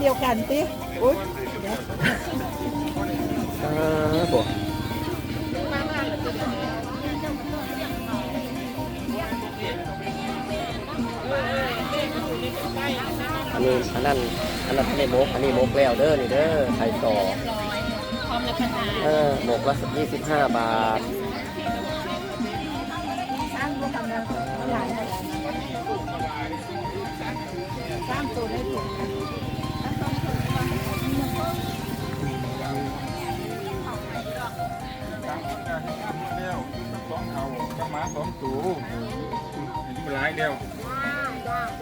เดียวกันติอุ๊ยอ่าบ่อันนี้อันนั้นอันนั้นอันนี้มกอันนี้มกแล้วเด้อนี่เด้อไข่ต่อพร้อมรับประทานเออหมกละยี่สิบห้าบาท สองตัวอายุหลายเดียว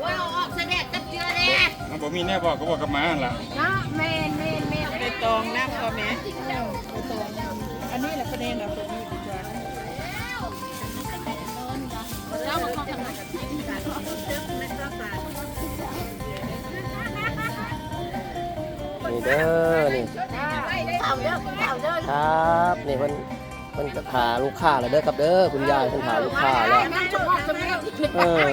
ว่าเอาออกเสด็จกับเจือเลยมันบอกมีแน่บอกก็บอกกับหมาหั่นล่ะเนาะแม่นแม่นแม่นไปตองน้ำพอแม่ไปตองน้ำอันนี้แหละประเด็นเราตัวนี้ดีกว่าแล้วมันเขาทำไมนี่เด้อนี่เต่าเด้อเต่าเด้อครับนี่เพิ่น เพิ่นจะหาลูกค้าแล้วเด้อครับเด้อคุณยายเพิ่นหาลูกค้าแล้วนั่งชมว่าชมแล้วเออ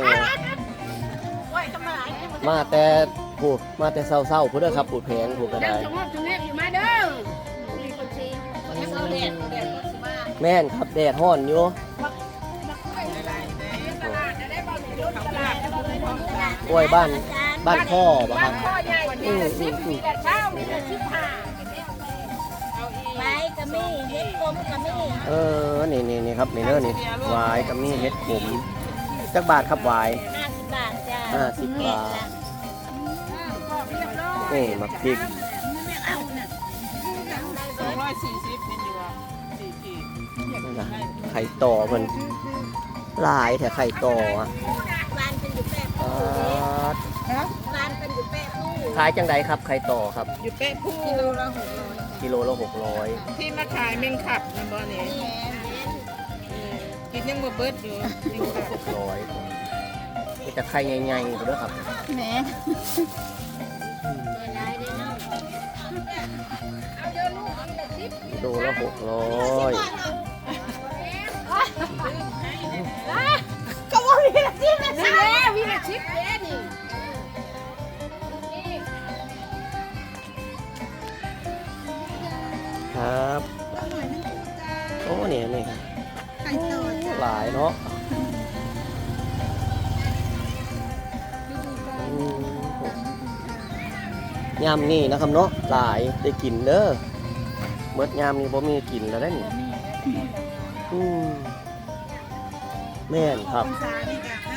ไหวทำอะไรมาแต่ผูดมาแต่เศร้าๆพูดเด้อครับผูดแพงผูดก็นั่ได้งชมว่าชมแล้วอยู่มาเด้อมีคนชีคนที่เขาเรียนเรียนคนมาแม่นครับแดดฮ้อนอยู่กล้วยบ้านบ้านพ่อบ่ครับพ่อใหญ่อืมอืมอืมแต่เช้ามีแต่ชิบหา ไว้กะมี่เฮ็ดกลมกะมี่เออ นี่นี่นี่ครับนี่เด้อนี่หวายกับมีเห็ดขมจักบาทครับหวายห้าสิบบาทจ้าห้าสิบบาทนี่มักพริกสองร้อยสี่สิบเป็นอยู่ว่าสี่ขีดนี่นะไข่ต่อเพิ่นหลายแถไข่ต่ออะวานเป็นอยู่แปะอ่าฮะวานเป็นอยู่แปะผู้ขายจังใดครับไข่ต่อครับอยู่เป๊ะผู้กิโลละหกร้อย กิโลละหกร้อยที่มาขายเมงขับนั่นบ่เนี่ยกินยังบ่เบิดอยู่เมงขับหกร้อยมีแต่ไข่ใหญ่ๆอยู่ด้วยครับแหมกิโลละหกร้อยก็ว่ามีละสิบละสิบแล้วมีละสิบ ครับโอ้นี่นี่ครับไข่ต่อจ้ะหลายเนาะอืมยำนี่นะครับเนาะหลายได้กินเด้อเมื่อยำนี่บ่มีกินแล้วได้อนี่อืมแม่นครับภาษานี่ก็